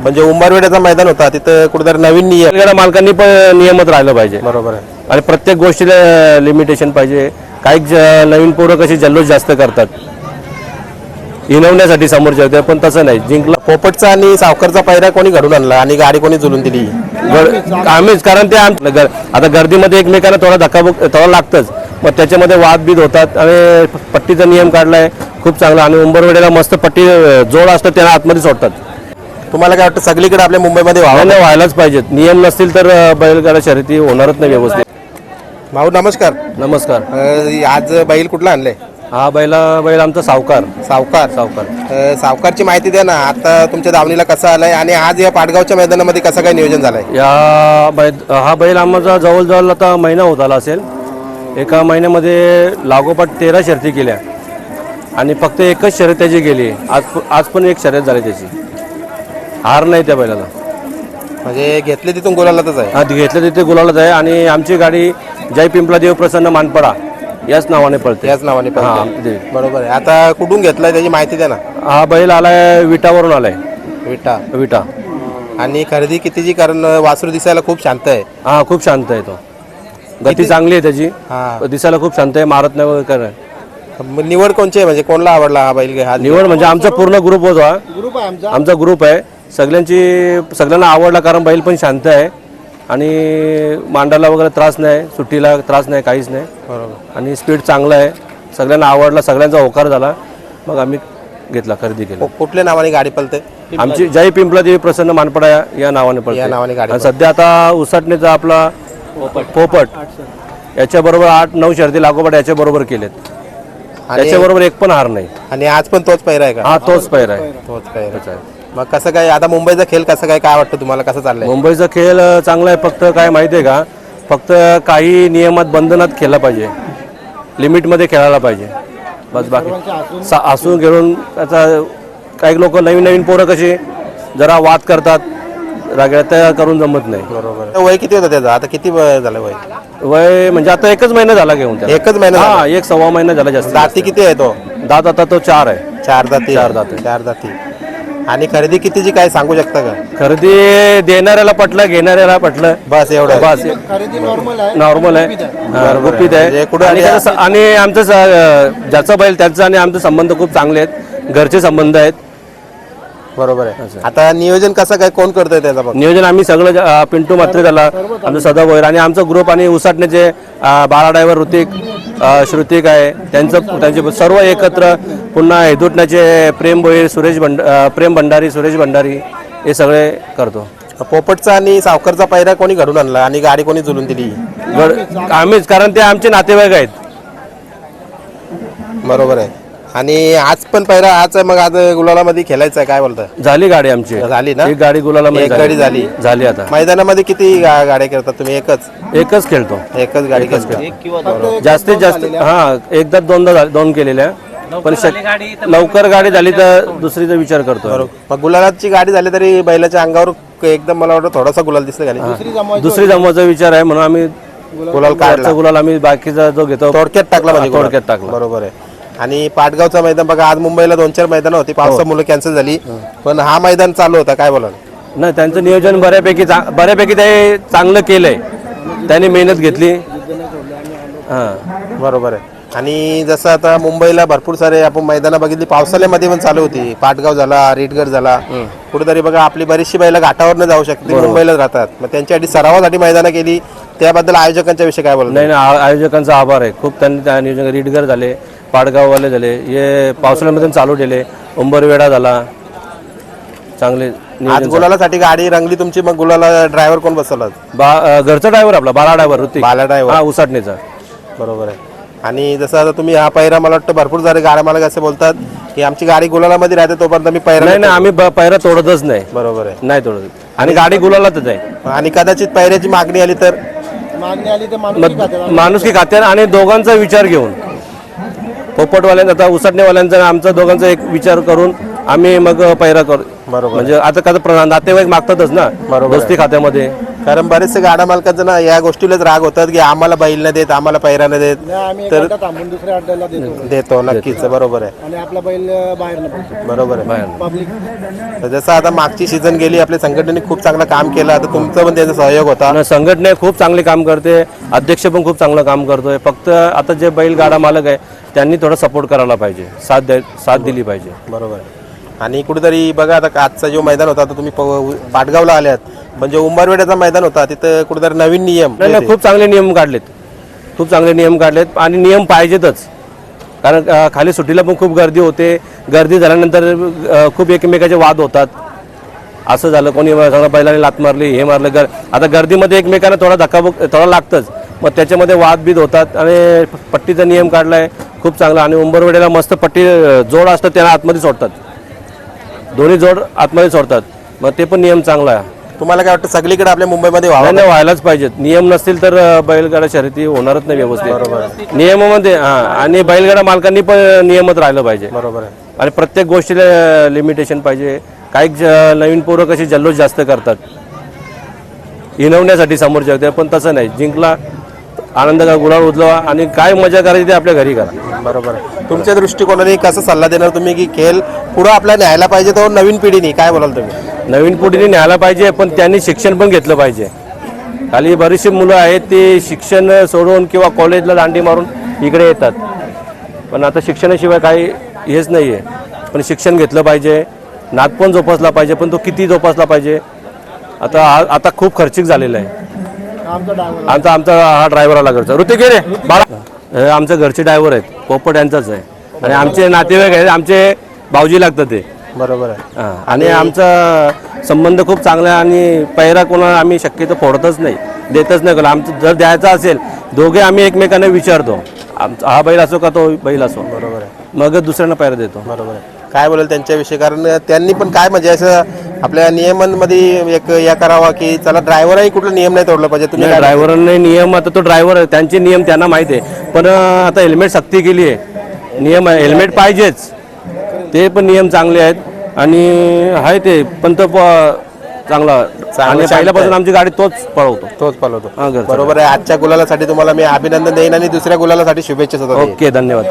म्हणजे उंबरवेड्याचा मैदान होता तिथं कुठेतरी नवीन नियम मालकांनी पण नियमित राहिलं पाहिजे. बरोबर आहे. आणि प्रत्येक गोष्टीला लिमिटेशन पाहिजे. काही ज- नवीन पोरं कशी जल्लोष जास्त करतात. हिनवण्यासाठी समोरच्या होते पण तसं नाही. जिंकलं पोपटचा आणि सावकरचा पैरा कोणी घडून आणला आणि गाडी कोणी झुलून दिली? गर- आम्हीच कारण ते आम- गर- आता गर्दीमध्ये एकमेकांना थोडा धक्काबुक थोडा लागतंच. मग त्याच्यामध्ये वादबीद होतात आणि पट्टीचा नियम काढलाय खूप चांगला. आणि उंबरवेड्याला मस्त पट्टी अं, जोड असतं त्यांना आतमध्ये सोडतात. तुम्हाला काय वाटतं सगळीकडे आपल्या मुंबईमध्ये व्हावं भावना व्हायलाच पाहिजेत नियम नसतील तर बैलगाडा शर्यती होणारच नाही व्यवस्थित. भाऊ नमस्कार. नमस्कार. अं, आज बैल कुठला आणले हा बैला बैल आमचा सावकार. सावकार. सावकार. अं, सावकारची माहिती द्या ना. आता तुमच्या दावणीला कसं आलंय आणि आज या पाटगावच्या मैदानामध्ये कसं काय नियोजन झालंय? या बैल हा बैल आमचा जवळजवळ आता महिना होत आला असेल. एका महिन्यामध्ये लागोपाठ तेरा शर्ती केल्या. आणि फक्त एकच शर्यत त्याची गेली. आज आज पण एक शर्यत झाली त्याची. हार नाही त्या बैलाला. म्हणजे घेतले तिथून गोलालाच आहे. हा घेतलं तिथे गुलालच आहे आणि आमची गाडी जय पिंपला देव प्रसन्न मानपडा याच नावाने पळते. याच नावाने हा पळते. ते. बरोबर आहे. आता कुठून घेतलाय त्याची माहिती द्या ना. हा बैल आलाय विटावरून आलाय. विटा. विटा. आणि खरेदी कितीची? कारण वासरू दिसायला खूप शांत आहे. हा खूप शांत आहे तो. गती चांगली आहे त्याची. हा. दिसायला खूप शांत आहे. मारत नाही वगैरे काय. मग निवड कोणची आहे? म्हणजे कोणला आवडला हा बैल? हा निवड म्हणजे आमचा पूर्ण ग्रुप होता ग्रुप आहे आमचा. आमचा ग्रुप आहे. सगळ्यांची सगळ्यांना आवडला कारण बैल पण शांत आहे. आणि मांडायला वगैरे त्रास नाही सुट्टीला त्रास नाही काहीच नाही. बरोबर. आणि स्पीड चांगलं आहे. सगळ्यांना आवडला सगळ्यांचा होकार झाला. मग आम्ही घेतला खरेदी केली. कु- कुठल्या नावाने गाडी पळते? आमची जय पिंपला देवी प्रसन्न मानपडा या- या नावाने या पडते नावाने गाडी आणि सध्या आता उसाटणीचा आपला पोपट. याच्याबरोबर आठ नऊ शर्ती लागोपाठ याच्याबरोबर केलेत. आणि त्याच्याबरोबर एक पण हार नाही. आणि आज पण तोच पैरा आहे का? हा तोच पैर आहे. तोच पैरा मग कसं काय आता मुंबईचा खेळ कसं काय काय वाटतं तुम्हाला कसं चाललंय? मुंबईचा खेळ चांगला आहे फक्त काय माहिती आहे का? फक्त काही नियमात बंधनात खेळला पाहिजे. लिमिटमध्ये खेळायला पाहिजे. बस बाकी. सा- हसून खेळून त्याचा काही लोक नवीन नवीन पोरं कशी जरा वाद करतात रागड्या त्या करून जमत नाही. बरोबर. वय किती होतं त्याचं? आता किती वय झालं वय? वय म्हणजे आता एकच महिना झाला घेऊन त्याला. एकच महिना झाला. हा एक सव्वा महिना झाला जास्त दाती किती आहे तो? दात आता तो चार आहे. चार दाती. चार दाती. चार दाती. आणि खरेदी कितीची काय सांगू शकता का? खरेदी देणाऱ्याला पटलं घेणाऱ्याला पटलं. बस एवढं. बस. खरेदी नॉर्मल आहे. नॉर्मल आहे. हा, गुपित म्हणजे आहे कुठं आणि आणि- कसं- आणि आमचं स- ज्याचा बैल त्यांचा आणि आमचे संबंध खूप चांगले आहेत. घरचे संबंध आहेत. बरोबर आहे. आता नियोजन कसं काय कोण करतोय त्याचा नियोजन आम्ही सगळं ज- अं, पिंटू मात्रे झाला आमचं सदा भोयर आणि आमचा ग्रुप आणि उसाटण्याचे अं, बाळा ड्रायव्हर ऋतिक श्रुतिक आहे त्यांचं त्यांचे सर्व एकत्र पुन्हा हेदुटण्याचे प्रेम भोईर सुरेश भंड प्रेम भंडारी सुरेश भंडारी हे सगळे करतो. पोपटचा आणि सावकरचा पैरा कोणी घडून आणला आणि गाडी कोणी झुलून दिली? गड- आम्हीच कारण ते आमचे नातेवाईक आहेत. बरोबर आहे. आणि आज पण पैरा आज मग आज गुलालामध्ये खेळायचं आहे काय बोलताय? झाली गाडी आमची. झाली ना? एक गाडी गुलाला एक गाडी झाली. झाली. आता. मैदानामध्ये किती गा- गाड्या करतात तुम्ही? एकच? एकच खेळतो. एकच गाडी करता जास्तीत जास्त हा एकदा दोनदा झाले- दोन केलेल्या. पण शक- लवकर गाडी झाली तर दुसरीचा विचार करतो. मग गुलालाची गाडी झाली तरी बैलाच्या अंगावर एकदम मला वाटतं थोडासा गुलाल दिसतो गाडी दुसरी जमवायचा विचार आहे म्हणून आम्ही गुलाल काढला. गुलाल आम्ही बाकीचा जो घेतो थोडक्यात टाकला म्हणजे. थोडक्यात टाकला. बरोबर आहे. आणि पाटगावचं मैदान बघा आज मुंबईला दोन चार मैदान होती. पावसामुळे कॅन्सल झाली. पण हा मैदान चालू होता काय बोलाल? नाही त्यांचं नियोजन बऱ्यापैकी बऱ्यापैकी ते चांगलं केलंय. त्यांनी मेहनत घेतली. हा. बरोबर आहे. आणि जसं आता मुंबईला भरपूर सारे आपण मैदानं बघितली. पावसाळ्यामध्ये पण चालू होती. पाटगाव झाला रेडगड झाला. कुठेतरी बघा आपली बरीचशी बैला घाटावर जाऊ शकते मुंबईला राहतात. मग त्यांच्यासाठी सरावासाठी मैदानं केली. त्याबद्दल आयोजकांच्या विषयी काय बोलतो नाही आयोजकांचा आभार आहे. खूप त्यांनी त्या नियोजन रीडगर झाले. पाडगाववाले झाले. हे पावसाळ्यामध्ये चालू केले उंबरवेडा झाला. चांगले आज गुलालासाठी गाडी रंगली तुमची मग गुलाला ड्रायव्हर कोण बसवला बा अ, घरचा ड्रायव्हर आपला बाला ड्रायव्हर ऋतिक. बाला ड्रायव्हर. हा उसाटणीचा. बरोबर आहे. आणि जसं आता तुम्ही हा पैरा मला वाटतं भरपूर सारे गाड्या मालक असे बोलतात की आमची गाडी गुलालामध्ये राहते तोपर्यंत मी पैरा नाही नाही आम्ही ब- पैरा तोडतच नाही. बरोबर आहे. नाही तोडत. आणि गाडी गुलालातच आहे. आणि कदाचित पैऱ्याची मागणी आली तर? मागणी आली तर माणूस मग माणूस की खात्यात आणि दोघांचा विचार घेऊन. पोपटवाल्यांचा आता उसाटणेवाल्यांचा आमचा दोघांचा एक विचार करून आम्ही मग पैरा करू. बरोबर. म्हणजे आता कसं प्र- नातेवाईक मागतातच ना बरोबर दोस्ती खात्यामध्ये. कारण बरेचसे गाडा मालकांचा ना या गोष्टीलाच राग होतात की आम्हाला बैल न देत आम्हाला पैरा न देत. नाही आम्ही तर- थांबून दुसऱ्या अड्ड्याला देतो. देतो नक्कीच बरोबर आहे. आणि आपला बैल बाहेर बरोबर आहे. बाहेर पब्लिक तर जसं आता मागची सीझन गेली आपल्या संघटनेने खूप चांगलं काम केलं. आता तुमचं पण त्यांचा सहयोग होता. आणि संघटना खूप चांगले काम करते अध्यक्ष पण खूप चांगलं काम करतोय. फक्त आता जे बैलगाडा मालक आहे त्यांनी थोडा सपोर्ट करायला पाहिजे. साथ साथ दिली पाहिजे. बरोबर आहे. आणि कुठेतरी बघा आता आजचा जो मैदान होता आता तुम्ही प- पाटगावला आल्यात. पण जे उंबरवेड्याचा मैदान होता तिथं कुठेतरी नवीन नियम नाही नाही खूप चांगले नियम काढलेत. खूप चांगले नियम काढलेत आणि नियम पाहिजेतच. कारण अं, खाली सुट्टीला पण खूप गर्दी होते. गर्दी झाल्यानंतर अं, खूप एकमेकाचे वाद होतात. असं झालं कोणी सगळं बैलाने लात मारली हे मारलं गर आता गर्दीमध्ये एकमेकांना थोडा धक्काबुक थोडा लागतंच. मग त्याच्यामध्ये वादबीद होतात आणि पट्टीचा नियम काढला आहे खूप चांगला आणि उंबरवेड्याला मस्त पट्टी अं, जोड असतं त्यांना आतमध्ये सोडतात. दोन्ही जोड आतमध्ये सोडतात. मग ते पण नियम चांगला आहे. तुम्हाला काय वाटतं सगळीकडे आपल्या मुंबईमध्ये व्हावं? नाही नाही व्हायलाच पाहिजेत. नियम नसतील तर अ, बैलगाडा शर्यती होणारच नाही व्यवस्थित. नियमामध्ये हा आणि बैलगाडा मालकांनी पण नियमत राहिलं पाहिजे. बरोबर आहे. आणि प्रत्येक गोष्टीला लिमिटेशन पाहिजे. काही ज- नवीन पोरं कशी जल्लोष जास्त करतात. हिनवण्यासाठी समोरच्या व्यक्ती पण तसं नाही. जिंकला आनंद का गुलाल उचलवा आणि काय मजा करायची ते आपल्या घरी करा. बरोबर. तुमच्या दृष्टिकोनाने कसा सल्ला देणार तुम्ही की खेळ पुढं आपला न्यायला पाहिजे तो नवीन पिढीने? काय बोलाल तुम्ही? नवीन पिढीने न्यायला पाहिजे पण त्यांनी शिक्षण पण घेतलं पाहिजे. खाली बरीचशी मुलं आहेत ते शिक्षण सोडून किंवा कॉलेजला दांडी मारून इकडे येतात. पण आता शिक्षणाशिवाय काही हेच नाही आहे पण शिक्षण घेतलं पाहिजे नाद पण जोपासला पाहिजे पण तो किती जोपासला पाहिजे? आता हा- आता खूप खर्चिक झालेला आहे. आमचा आमचा हा ड्रायव्हर आला घरचा. ऋतिक रे बाळा. आमचे घरचे ड्रायव्हर आहेत. पोपट यांचाच आहे. आणि आमचे नातेवाईक आहेत. आमचे भाऊजी लागतात ते. बरोबर आहे. आणि आमचा संबंध खूप चांगला आहे आणि पैरा कोणाला आम्ही शक्यतो फोडतच नाही. देतच नाही कोणाला. आमचं जर द्यायचा असेल दोघे आम्ही एकमेकांना विचारतो. आमचा हा बैल असो का तो बैल असो. बरोबर आहे. मग दुसऱ्यांना पैरा देतो. बरोबर आहे. काय बोलेल त्यांच्याविषयी? कारण त्यांनी पण काय म्हणजे असं आपल्या नियमांमध्ये एक या करावा की चला ड्रायव्हरही कुठला नियम नाही तोडला पाहिजे. तुम्ही काय- ड्रायव्हरांनी नियम आता तो ड्रायव्हर आहे त्यांचे नियम त्यांना माहिती आहे. पण अं, आता हेल्मेट सक्ती केली आहे. नियम आहे हेल्मेट पाहिजेच. ते पण नियम चांगले आहेत. आणि आहे ते पण तो प- चांगला. आणि पहिल्यापासून आमची गाडी तोच पळवतो. तोच पालवतो हा, घरचा. बरोबर आहे. आजच्या गुलालासाठी तुम्हाला मी अभिनंदन देईन आणि दुसऱ्या गुलालासाठी शुभेच्छा सुद्धा देईन ओके धन्यवाद.